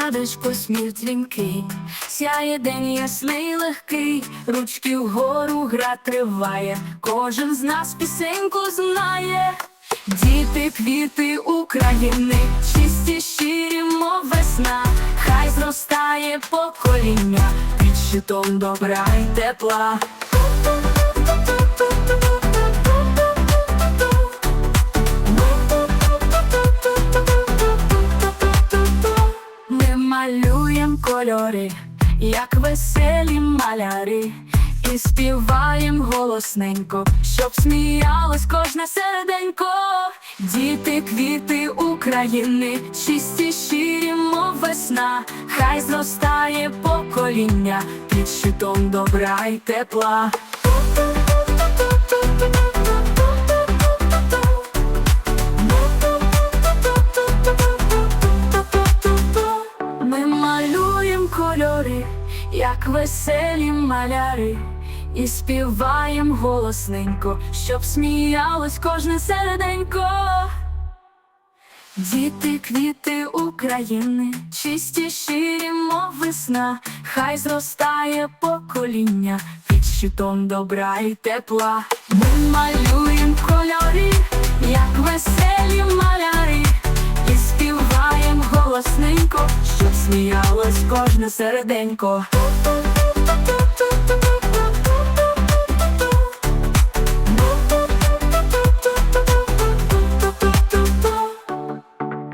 садочку дзвінкий, сяє день ясний легкий, ручки вгору гра триває, кожен з нас пісеньку знає. Діти, квіти України, чисті щирі, весна, хай зростає покоління під щитом добра й тепла. Кольори, як веселі маляри, і співаєм голосненько, щоб сміялось кожне серденько. Діти, квіти України, чисті щирі, мов весна, хай зростає покоління під щитом добра й тепла. Кольори, як веселі маляри, і співаєм голосненько, щоб сміялось кожне серденько. Діти, квіти України, чисті щирі, мов весна, хай зростає покоління під щитом добра і тепла. Ми малюєм кольори, як веселі маляри, і співаєм голосненько, сміялось кожне серденько.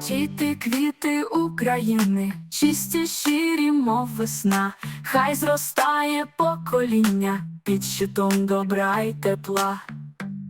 Діти, квіти України, чисті щирі, мов весна, хай зростає покоління під щитом добра й тепла.